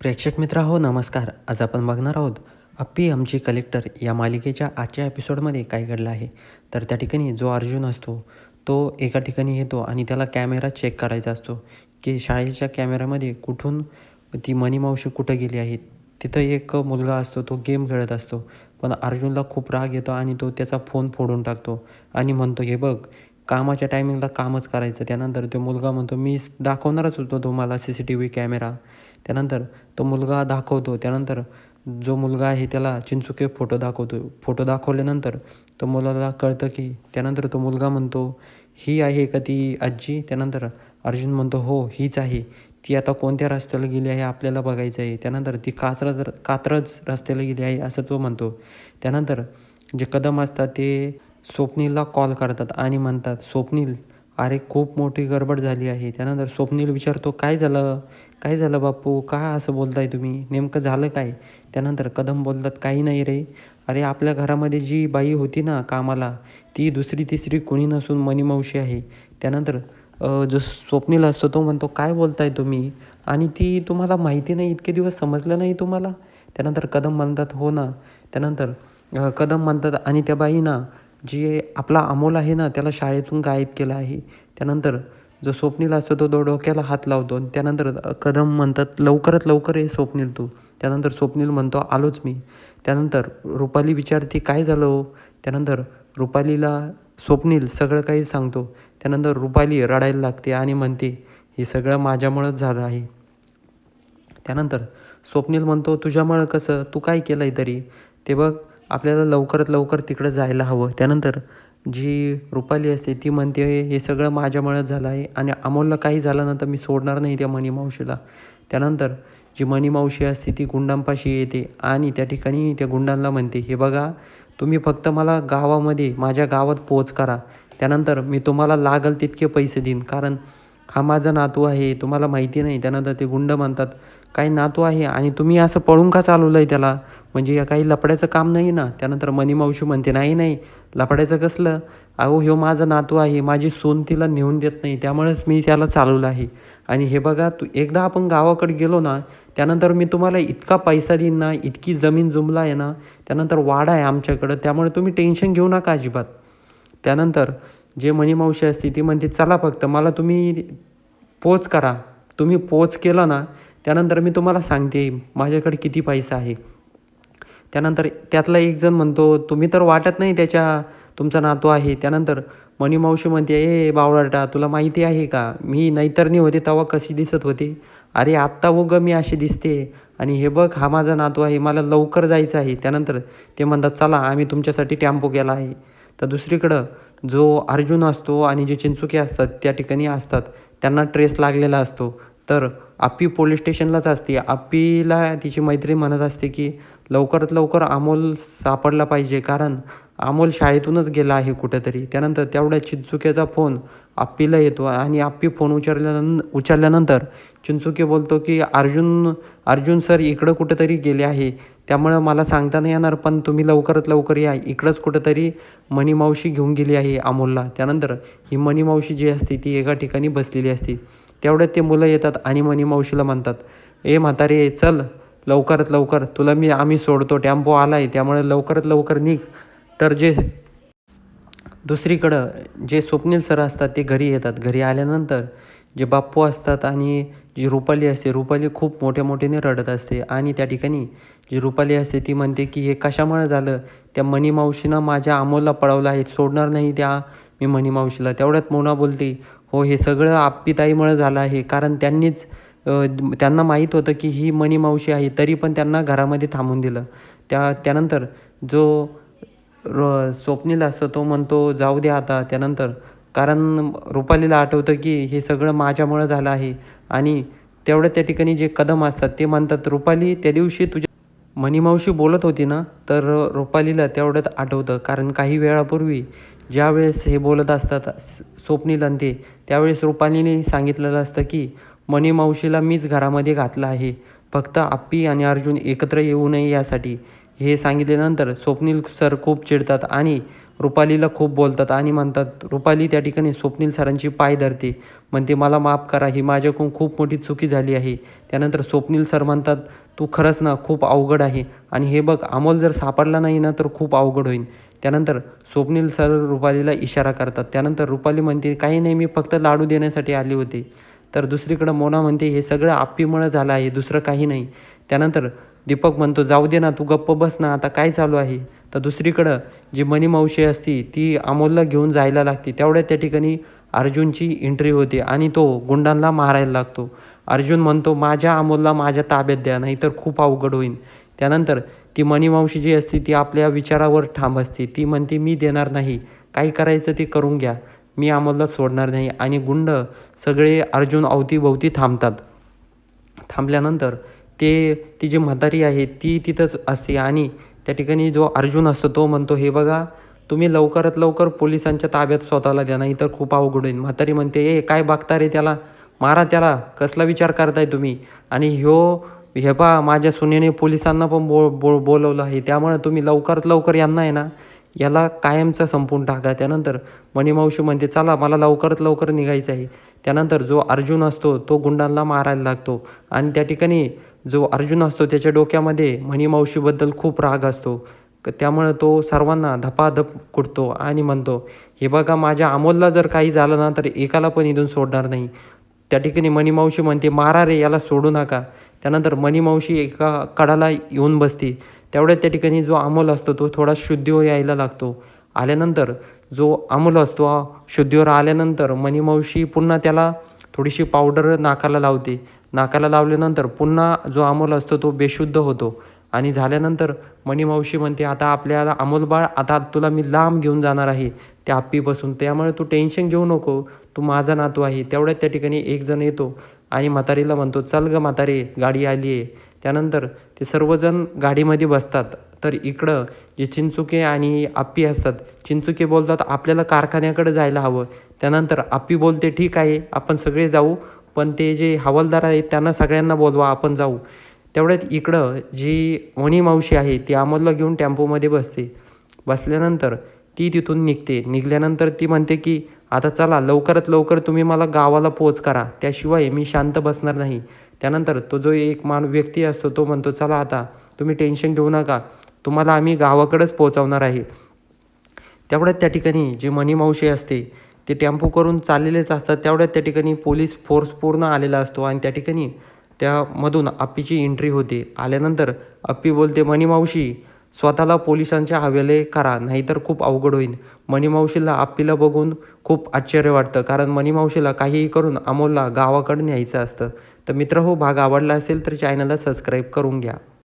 प्रेक्षक मित्रा हो नमस्कार. आज आपण बघणार आहोत अप्पी आमची कलेक्टर या मालिकेच्या आजच्या एपिसोडमध्ये काय घडलं आहे. तर त्या ठिकाणी जो अर्जुन असतो तो एका ठिकाणी येतो आणि त्याला कॅमेरा चेक करायचा असतो की शाळेच्या कॅमेऱ्यामध्ये कुठून ती मनी मावशी कुठं गेली आहे. तिथं एक मुलगा असतो तो गेम खेळत असतो. पण अर्जुनला खूप राग येतो आणि तो त्याचा फोन फोडून टाकतो आणि म्हणतो हे बघ कामाच्या टायमिंगला कामच करायचं. त्यानंतर तो मुलगा म्हणतो मी दाखवणारच होतो तुम्हाला C C T V camera त्यानंतर तो मुलगा दाखवतो. त्यानंतर जो मुलगा आहे त्याला चिंचुके फोटो दाखवतो. फोटो दाखवल्यानंतर तो मुलाला कळतं की त्यानंतर तो मुलगा म्हणतो ही आहे का ती आजी? त्यानंतर अर्जुन म्हणतो हो हीच आहे. ती आता कोणत्या रस्त्याला गेली आहे आपल्याला बघायचं आहे? त्यानंतर ती कात्रज कात्रज रस्त्याला गेली आहे असं तो म्हणतो. त्यानंतर जे कदम असतात ते स्वप्नीलला कॉल करतात आणि म्हणतात स्वप्नील अरे खूप मोठी गडबड झाली आहे. त्यानंतर स्वप्नील विचारतो काय झालं? काय झालं बापू? का असं बोलताय तुम्ही? नेमकं झालं काय? त्यानंतर कदम बोलतात काही नाही रे. अरे आपल्या घरामध्ये जी बाई होती ना कामाला ती दुसरी तिसरी कोणी नसून मनी मावशी आहे. त्यानंतर जो स्वप्नील असतो तो म्हणतो काय बोलताय तुम्ही? आणि ती तुम्हाला माहिती नाही इतके दिवस समजलं नाही तुम्हाला? त्यानंतर कदम म्हणतात हो ना. त्यानंतर कदम म्हणतात आणि त्या बाईना जी आपला अमोल आहे ना त्याला शाळेतून गायब केला आहे. त्यानंतर जो स्वप्नील असतो तो दो डोक्याला हात लावतो त्यानंतर कदम म्हणतात लवकरात लवकर हे स्वप्नील तू. त्यानंतर स्वप्नील म्हणतो आलोच मी. त्यानंतर रुपाली विचारते काय झालं हो? त्यानंतर रुपालीला स्वप्नील सगळं काही सांगतो. त्यानंतर रुपाली रडायला लागते आणि म्हणते हे सगळं माझ्यामुळंच झालं आहे. त्यानंतर स्वप्नील म्हणतो तुझ्यामुळं कसं? तू काय केलं आहे तरी? ते बघ आपल्याला लवकरात लवकर तिकडं जायला हवं. त्यानंतर जी रुपाली असते ती म्हणते हे सगळं माझ्यामुळेच झालं आहे आणि अमोलला काही झालं ना तर मी सोडणार नाही त्या मनी मावशीला. त्यानंतर जी मनी मावशी असते ती गुंडांपाशी येते आणि त्या ठिकाणी त्या गुंडांना म्हणते हे बघा तुम्ही फक्त मला गावामध्ये माझ्या गावात पोच करा. त्यानंतर मी तुम्हाला लागल तितके पैसे देईन. कारण हा माझा नातू आहे तुम्हाला माहिती नाही त्यानंतर ते गुंड म्हणतात. काही नातू आहे आणि तुम्ही असं पळून का चालवलं आहे त्याला? म्हणजे या काही लपड्याचं काम नाही ना? त्यानंतर मनीमावशी म्हणते नाही नाही लपड्याचं कसलं? अहो ह्यो माझा नातू आहे माझी सून तिला नेऊन देत नाही त्यामुळेच मी त्याला चालवलं आहे. आणि हे बघा तू एकदा आपण गावाकडे गेलो ना त्यानंतर मी तुम्हाला इतका पैसा देईन ना इतकी जमीन जुमला आहे ना त्यानंतर वाडा आहे आमच्याकडं त्यामुळे तुम्ही टेन्शन घेऊ नका अजिबात. त्यानंतर जे मनी मावशी असते ती म्हणते चला फक्त मला तुम्ही पोच करा. तुम्ही पोच केला ना त्यानंतर मी तुम्हाला सांगते माझ्याकडे किती पैसा आहे. त्यानंतर त्यातला एक जण म्हणतो तुम्ही तर वाटत नाही त्याच्या तुमचा नातू आहे. त्यानंतर मनी मावशी म्हणते ए बावळाटा तुला माहिती आहे का? मी नैतरणी होते तेव्हा कशी दिसत होती? अरे आत्ता उगं मी अशी दिसते. आणि हे बघ हा माझा नातू आहे मला लवकर जायचं आहे. त्यानंतर ते म्हणतात चला आम्ही तुमच्यासाठी टॅम्पो केला आहे. तर दुसरीकडं जो अर्जुन असतो आणि जे चिंचुके असतात त्या ठिकाणी असतात. त्यांना ट्रेस लागलेला असतो. तर आप्पी पोलीस स्टेशनलाच असते. आप्पीला तिची मैत्री म्हणत असते की लवकरात लवकर अमोल सापडला पाहिजे. कारण अमोल शाळेतूनच गेला आहे कुठेतरी. त्यानंतर तेवढ्या चिंचुक्याचा फोन आप्पीला येतो आणि आप्पी फोन उचारल्यान उचलल्यानंतर चिंचुके बोलतो की अर्जुन अर्जुन सर इकडं कुठेतरी गेले आहे. त्यामुळं मला सांगता नाही येणार पण तुम्ही लवकरात लवकर या. इकडंच कुठंतरी मनी घेऊन गेली आहे अमोलला. त्यानंतर ही मनी मावशी जी असते ती एका ठिकाणी बसलेली असते. तेवढ्यात ते मुलं येतात आणि मणीमावशीला म्हणतात ए म्हातारे चल लवकरात लवकर. तुला मी आम्ही सोडतो. टॅम्पो आला आहे त्यामुळे लवकरात लवकर निघ. तर जे दुसरीकडं जे स्वप्नील सर असतात ते घरी येतात. घरी आल्यानंतर जे बाप्पू असतात आणि जी रुपाली असते रुपाली खूप मोठ्या मोठ्याने रडत असते आणि त्या ठिकाणी जी रुपाली असते ती म्हणते की हे कशामुळे झालं? त्या मणी मावशीनं माझ्या अमोलला पळवलं आहे. सोडणार नाही त्या मी मनी मावशीला. तेवढ्यात मोना बोलते हो हे सगळं आप्पीताईमुळे झालं आहे. कारण त्यांनीच त्यांना माहीत होतं की ही मणी मावशी आहे तरी पण त्यांना घरामध्ये थांबून दिलं. त्या त्यानंतर जो र स्वप्नील असतो तो म्हणतो जाऊ द्या आता त्यानंतर. कारण रुपालीला आठवतं की हे सगळं माझ्यामुळं झालं आहे. आणि तेवढं त्या ठिकाणी जे कदम असतात ते म्हणतात रुपाली त्या दिवशी तुझ्या मणिमावशी बोलत होती ना तर रुपालीला तेवढंच आठवतं. कारण काही वेळापूर्वी ज्यावेळेस हे बोलत असतात स्वप्नील आणि ते त्यावेळेस रुपालीने सांगितलेलं असतं की मणिमावशीला मीच घरामध्ये घातलं आहे. फक्त आप्पी आणि अर्जुन एकत्र येऊ नये यासाठी. हे सांगितल्यानंतर स्वप्नील सर खूप चिडतात आणि रुपालीला खूप बोलतात आणि म्हणतात रुपाली त्या ठिकाणी स्वप्नील सरांची पाय धरते. म्हणते मला माफ करा ही माझ्याकडून खूप मोठी चुकी झाली आहे. त्यानंतर स्वप्नील सर म्हणतात तू खरंच ना खूप अवघड आहे. आणि हे बघ अमोल जर सापडला नाही ना तर खूप अवघड होईल त्यानंतर स्वप्नील सर रुपालीला इशारा करतात. त्यानंतर रुपाली म्हणते काही नाही मी फक्त लाडू देण्यासाठी आले होते. तर दुसरीकडं मोना म्हणते हे सगळं आप्पीमुळं झालं आहे दुसरं काही नाही. त्यानंतर दीपक म्हणतो जाऊ दे ना तू गप्प बस ना आता काय चालू आहे? तर दुसरीकडं जी मनी मावशी असती ती अमोलला घेऊन जायला लागते. तेवढ्या त्या ठिकाणी अर्जुनची एंट्री होते आणि तो गुंडांना मारायला लागतो. अर्जुन म्हणतो माझ्या अमोलला माझ्या ताब्यात द्या नाहीतर खूप अवघड होईल त्यानंतर ती मणिमावशी मावशी जी असते ती आपल्या विचारावर ठाम असते. ती म्हणते मी देणार नाही. काही करायचं ते करून घ्या. मी अमोलला सोडणार नाही. आणि गुंड सगळे अर्जुन अवतीभोवती थांबतात. थांबल्यानंतर ते ती जी म्हातारी आहे ती तिथंच असते. आणि त्या ठिकाणी जो अर्जुन असतो तो म्हणतो हे बघा तुम्ही लवकरात लवकर पोलिसांच्या ताब्यात स्वतःला द्या नाही तर खूप अवघड होईल. म्हातारी म्हणते ए काय बघता रे त्याला? मारा त्याला. कसला विचार करताय तुम्ही? आणि ह्यो हे पा माझ्या सुनेने पोलिसांना पण बो बो बोलवलं आहे. त्यामुळे तुम्ही लवकरात लवकर यांना आहे ना याला कायमचं संपून टाका. त्यानंतर मणिमावशी म्हणते चला मला लवकरात लवकर निघायचं आहे. त्यानंतर जो अर्जुन असतो तो गुंडांना मारायला लागतो. आणि त्या ठिकाणी जो अर्जुन असतो त्याच्या डोक्यामध्ये मणिमावशीबद्दल खूप राग असतो. त्यामुळं तो सर्वांना धपाधप कुटतो आणि म्हणतो हे बघा माझ्या अमोलला जर काही झालं ना तर एकाला पण इथून सोडणार नाही. त्या ठिकाणी मणिमावशी म्हणते मारा रे याला सोडू नका. त्यानंतर मणिमावशी एका कडाला येऊन बसते. तेवढ्या त्या ठिकाणी जो अमोल असतो तो थोडा शुद्धीवर यायला लागतो. आल्यानंतर जो अमोल असतो शुद्धीवर आल्यानंतर मणिमावशी पुन्हा त्याला थोडीशी पावडर नाकाला लावते. नाकाला लावल्यानंतर पुन्हा जो अमोल असतो तो बेशुद्ध होतो. आणि झाल्यानंतर मणिमावशी म्हणते आता आपल्याला अमोल बाळ आता तुला मी लांब घेऊन जाणार आहे त्या आप्पीपासून. त्यामुळे तू टेन्शन घेऊ नको. तू माझा नातू आहे. तेवढ्यात त्या ठिकाणी एक जण येतो आणि म्हातारीला म्हणतो चल ग म्हातारे गाडी आली आहे. त्यानंतर ते सर्वजण गाडीमध्ये बसतात. तर इकडं जे चिंचुके आणि आप्पी असतात चिंचुके बोलतात आपल्याला कारखान्याकडे जायला हवं. त्यानंतर आप्पी बोलते ठीक आहे आपण सगळे जाऊ. पण ते जे हवालदार आहेत त्यांना सगळ्यांना बोलवा आपण जाऊ. तेवढ्यात इकडं जी मणी मावशी आहे ती अमोलला घेऊन टेम्पोमध्ये बसते. बसल्यानंतर ती तिथून निघते. निघाल्यानंतर ती म्हणते की आता चला लवकरात लवकर तुम्ही मला गावाला पोच करा. त्याशिवाय मी शांत बसणार नाही. त्यानंतर तो जो एक मान व्यक्ती असतो तो म्हणतो चला आता तुम्ही टेन्शन घेऊ नका. तुम्हाला आम्ही गावाकडेच पोचवणार आहे. तेवढ्यात त्या ठिकाणी जी मणी मावशी असते ते टेम्पो करून चाललेलेच असतात. तेवढ्यात त्या ठिकाणी पोलीस फोर्स पूर्ण आलेला असतो आणि त्या ठिकाणी त्यामधून अप्पीची एंट्री होते. आल्यानंतर अप्पी बोलते मणिमावशी स्वतःला पोलिसांच्या हवेले करा नाहीतर खूप अवघड होईल मणिमावशीला आप्पीला बघून खूप आश्चर्य वाटतं कारण मणिमावशीला काहीही करून अमोलला गावाकडे न्यायचं असतं. तर मित्र हो भाग आवडला असेल तर चॅनलला सबस्क्राईब करून घ्या.